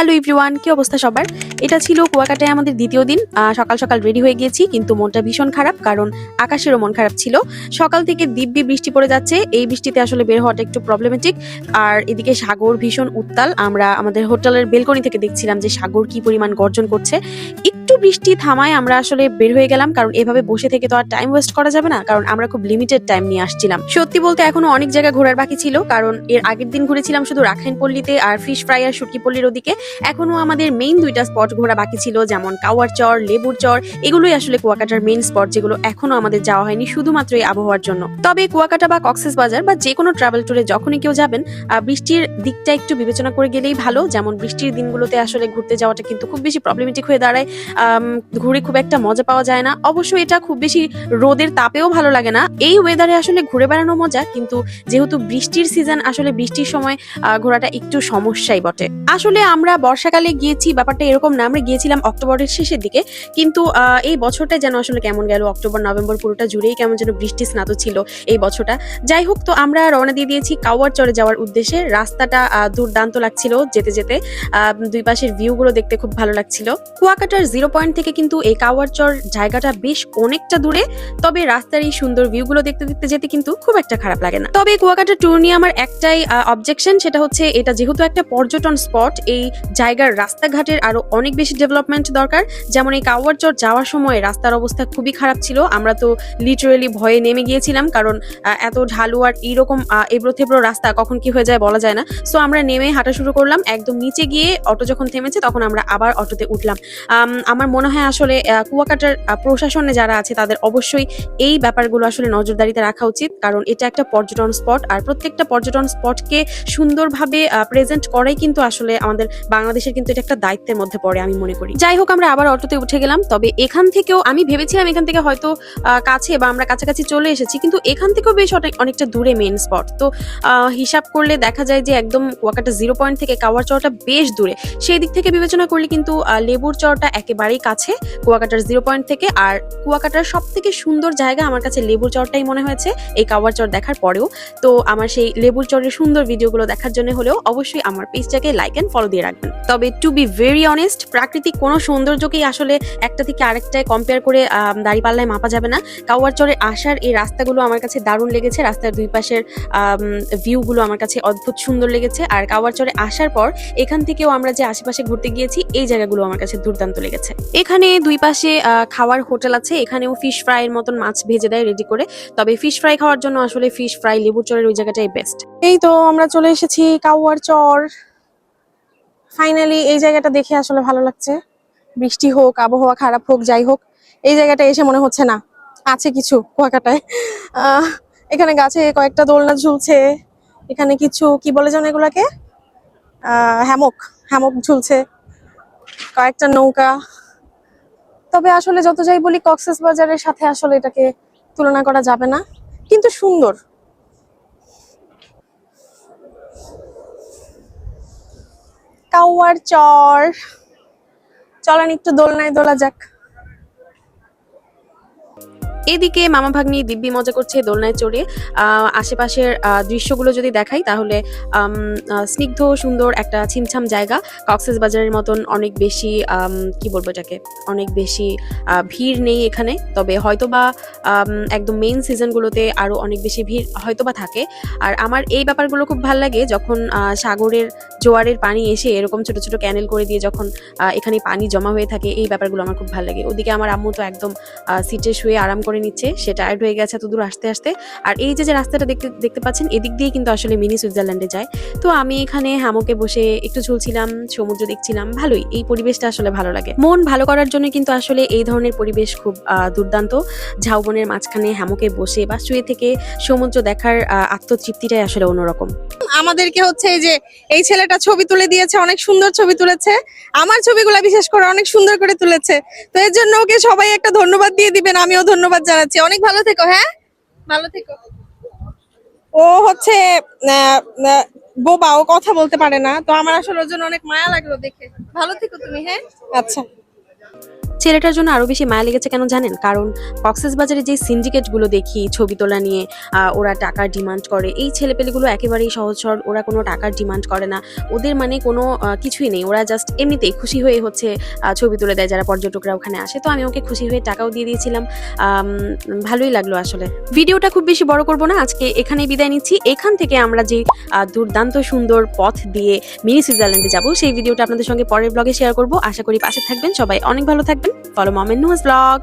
Hello everyone, কি অবস্থা সবার? এটা ছিল কুয়াকাটায় আমাদের দ্বিতীয় দিন। সকাল সকাল রেডি হয়ে গিয়েছি, কিন্তু মনটা ভীষণ খারাপ, কারণ আকাশেরও মন খারাপ ছিল। সকাল থেকে দিব্যি বৃষ্টি পড়ে যাচ্ছে, এই বৃষ্টিতে আসলে বের হওয়াটা একটু প্রবলেমেটিক আর এদিকে সাগর ভীষণ উত্তাল, আমরা আমাদের হোটেলের বেলকনি থেকে দেখছিলাম যে সাগর কি পরিমাণ গর্জন করছে। একটু বৃষ্টি থামায় আমরা আসলে বের হয়ে গেলাম, কারণ এভাবে বসে থেকে তো আর টাইম ওয়েস্ট করা যাবে না, কারণ আমরা খুব লিমিটেড টাইম নিয়ে আসছিলাম। সত্যি বলতে এখনও অনেক জায়গা ঘোরার বাকি ছিল, কারণ এর আগের দিন ঘুরেছিলাম শুধু রাখাইন পল্লীতে আর ফিশ ফ্রাই আর শুটকি পল্লীর ওদিকে। এখনও আমাদের মেইন দুইটা স্পট ঘোরা বাকি ছিল, যেমন কাওয়ার চর, লেবুর চর, এগুলোই আসলে কুয়াকাটার মেইন স্পট যেগুলো এখনও আমাদের যাওয়া হয়নি শুধুমাত্র এই আবহাওয়ার জন্য। তবে কুয়াকাটা বা কক্সেস বাজার বা যে কোনো ট্রাভেল ট্যুরে যখনই কেউ যাবেন বৃষ্টির দিকটা একটু বিবেচনা করে গেলেই ভালো, যেমন বৃষ্টির দিনগুলোতে আসলে ঘুরতে যাওয়াটা কিন্তু খুব বেশি প্রবলেমেটিক হয়ে দাঁড়ায়। ঘুরে খুব একটা মজা পাওয়া যায় না। অবশ্য এটা খুব বেশি রোদের তাপেও ভালো লাগে না। এই ওয়েদারে আসলে ঘুরে বেড়ানো মজা, কিন্তু যেহেতু বৃষ্টির সিজন আসলে বৃষ্টির সময় ঘোরাটা একটু সমস্যাই বটে। আসলে আমরা বর্ষাকালে গিয়েছি, ব্যাপারটা এরকম না। আমরা গিয়েছিলাম অক্টোবরের শেষের দিকে, কিন্তু এই বছরটা যেন আসলে কেমন গেল? অক্টোবর, নভেম্বর পুরোটা জুড়েই কেমন যেন বৃষ্টি স্নাত ছিল এই বছরটা। যাই হোক, তো আমরা রওনা দিয়ে দিয়েছি কাওয়ার চরে যাওয়ার উদ্দেশ্যে। রাস্তাটা দুর্দান্ত লাগছিল যেতে যেতে। দুই পাশের ভিউগুলো দেখতে খুব ভালো লাগছিল। কুয়াকাটার জিরো পয়েন্ট থেকে কিন্তু এই কাওয়ার চর জায়গাটা বেশ অনেকটা দূরে, তবে রাস্তার এই সুন্দর ভিউগুলো দেখতে দেখতে যেতে কিন্তু খুব একটা খারাপ লাগে না। তবে কুয়াকাটা ট্যুর নিয়ে আমার একটাই অবজেকশন সেটা হচ্ছে এটা যেহেতু একটা পর্যটন স্পট, এই জায়গার রাস্তাঘাটের আরও অনেক বেশি ডেভেলপমেন্ট দরকার। যেমন এই কাওয়ার চর যাওয়ার সময় রাস্তার অবস্থা খুবই খারাপ ছিল। আমরা তো লিটারেলি ভয়ে নেমে গিয়েছিলাম কারণ এত ঢালু আর এইরকম এবড়ো থেবড়ো রাস্তা কখন কি হয়ে যায় বলা যায় না। সো আমরা নেমে হাঁটা শুরু করলাম। একদম নিচে গিয়ে অটো যখন থেমেছে তখন আমরা আবার অটোতে উঠলাম। আম, আমার মনে হয় আসলে কুয়াকাটার প্রশাসনে যারা আছে তাদের অবশ্যই এই ব্যাপারগুলো আসলে নজরদারিতে রাখা উচিত। কারণ এটা একটা পর্যটন স্পট। আর প্রত্যেকটা পর্যটন স্পটকে সুন্দরভাবে প্রেজেন্ট করাই কিন্তু আসলে আমাদের বাংলাদেশের কিন্তু এটা একটা দায়িত্বের মধ্যে পড়ে আমি মনে করি। যাই হোক, আমরা আবার অটোতে উঠে গেলাম, তবে এখান থেকেও আমি ভেবেছিলাম এখান থেকে হয়তো কাছে বা আমরা কাছাকাছি চলে এসেছি, কিন্তু এখান থেকেও বেশ অনেক, অনেকটা দূরে মেন স্পট তো হিসাব করলে দেখা যায় যে একদম কুয়াকাটা জিরো পয়েন্ট থেকে কাওয়ার চরটা বেশ দূরে। সেই দিক থেকে বিবেচনা করলে কিন্তু লেবুর চরটা একেবারেই কাছে, কুয়াকাটার জিরো পয়েন্ট থেকে, আর কুয়াকাটার সব থেকে সুন্দর জায়গা আমার কাছে লেবুর চরটাই মনে হয়েছে, এই কাওয়ার চর দেখার পরেও। তো, আমার সেই লেবুর চরের সুন্দর ভিডিওগুলো দেখার জন্য হলেও অবশ্যই আমার পেজটাকে লাইক অ্যান্ড ফলো দিয়ে রাখবেন। তবে টু বি ভেরি অনেস্ট প্রাকৃতিক কোনো সৌন্দর্যকেই আসলে একটা থেকে আরেকটায় কম্পেয়ার করে দাঁড়িপাল্লায় মাপা যাবে না। কাওয়ার চরে আসার এই রাস্তাগুলো আমার কাছে দারুণ লেগেছে। রাস্তার দুই পাশের ভিউগুলো আমার কাছে অদ্ভুত সুন্দর লেগেছে। আর কাওয়ার চরে আসার পর এখান থেকেও আমরা যে আশেপাশে ঘুরতে গিয়েছি, এই জায়গাগুলো আমার কাছে দুর্দান্ত লেগেছে। এখানে দুই পাশে খাওয়ার হোটেল আছে। এখানেও ফিশ ফ্রাই এর মতন মাছ ভেজে দেয় রেডি করে। তবে ফিশ ফ্রাই খাওয়ার জন্য আসলে ফিশ ফ্রাই লেবুর চরের ওই জায়গাটাই বেস্ট এই তো আমরা চলে এসেছি কাউয়ার চর। ফাইনালি এই জায়গাটা দেখে আসলে ভালো লাগছে। বৃষ্টি হোক, আবহাওয়া খারাপ হোক, যাই হোক, এই জায়গাটা এসে মনে হচ্ছে না, আছে কিছু কুয়াকাটায়। এখানে গাছে কয়েকটা দোলনা ঝুলছে, এখানে কিছু, কি বলে যেন এগুলাকে? হ্যামক হ্যামক ঝুলছে, কয়েকটা নৌকা। তবে আসলে যত যাই বলি কক্সেস বাজারের সাথে আসলে এটাকে তুলনা করা যাবে না। কিন্তু সুন্দর কাউয়ার চর। চলেন একটু দোলনায় দোলা যাক। এদিকে মামা ভাগ্নি দিব্যি মজা করছে দোলনায় চড়ে। আশেপাশের দৃশ্যগুলো যদি দেখাই তাহলে স্নিগ্ধ, সুন্দর একটা ছিমছাম জায়গা। কক্সেস বাজারের মতন অনেক বেশি কি বলব এটাকে? অনেক বেশি ভিড় নেই এখানে। তবে হয়তোবা একদম মেইন সিজনগুলোতে আরও অনেক বেশি ভিড় হয়তোবা থাকে। আর আমার এই ব্যাপারগুলো খুব ভালো লাগে যখন সাগরের জোয়ারের পানি এসে এরকম ছোট ছোট ক্যানেল করে দিয়ে যখন এখানে পানি জমা হয়ে থাকে, এই ব্যাপারগুলো আমার খুব ভালো লাগে। ওদিকে আমার আম্মু তো একদম সিটে শুয়ে আরাম করে নিচ্ছে সে টায়ার্ড হয়ে গেছে এত দূর আসতে আসতে। আর এই যে যে রাস্তাটা দেখতে দেখতে পাচ্ছেন, এদিক দিয়ে কিন্তু আসলে মিনি সুইজারল্যান্ডে যায়। তো আমি এখানে হ্যামকে বসে একটু ঝুলছিলাম, সমুদ্র দেখছিলাম, ভালোই। এই পরিবেশটা আসলে ভালো লাগে। মন ভালো করার জন্য কিন্তু আসলে এই ধরনের পরিবেশ খুব দুর্দান্ত। ঝাউবনের মাঝখানে হ্যামকে বসে বা শুয়ে থেকে সমুদ্র দেখার আত্মতৃপ্তিটাই আসলে অন্যরকম। আমাদেরকে হচ্ছে এই যে, এই ছেলেটা ছবি তুলে দিয়েছে, অনেক সুন্দর ছবি তুলেছে। আমার ছবিগুলো বিশেষ করে অনেক সুন্দর করে তুলেছে। তো এর জন্য ওকে সবাই একটা ধন্যবাদ দিয়ে দিবেন, আমিও ধন্যবাদ জানাচ্ছি। অনেক ভালো থেকো হ্যাঁ? ভালো থেকো। ও হচ্ছে বোবা, ও কথা বলতে পারে না। তো আমার আসলে ওর জন্য অনেক মায়া লাগল দেখে। ভালো থেকো তুমি হ্যাঁ? আচ্ছা। ছেলেটার জন্য আরও বেশি মায়া লেগেছে কেন জানেন? কারণ কক্সেস বাজারে যে সিন্ডিকেটগুলো দেখি ছবি তোলা নিয়ে ওরা টাকার ডিমান্ড করে, এই ছেলেপেলেগুলো একেবারেই সহজ সরল, ওরা কোনো টাকার ডিমান্ড করে না। ওদের মানে কোনো কিছুই নেই, ওরা জাস্ট এমনিতেই খুশি হয়ে হচ্ছে ছবি তুলে দেয় যারা পর্যটকরা ওখানে আসে। তো আমি ওকে খুশি হয়ে টাকাও দিয়ে দিয়েছিলাম। ভালোই লাগল আসলে। ভিডিওটা খুব বেশি বড় করব না, আজকে এখানেই বিদায় নিচ্ছি। এখান থেকে আমরা যে দুর্দান্ত সুন্দর পথ দিয়ে মিনি সুইজারল্যান্ডে যাব, সেই ভিডিওটা আপনাদের সঙ্গে পরের ব্লগে শেয়ার করব। আশা করি পাশে থাকবেন। সবাই অনেক ভালো থাকবেন। Follow Momen নুয়াজ blog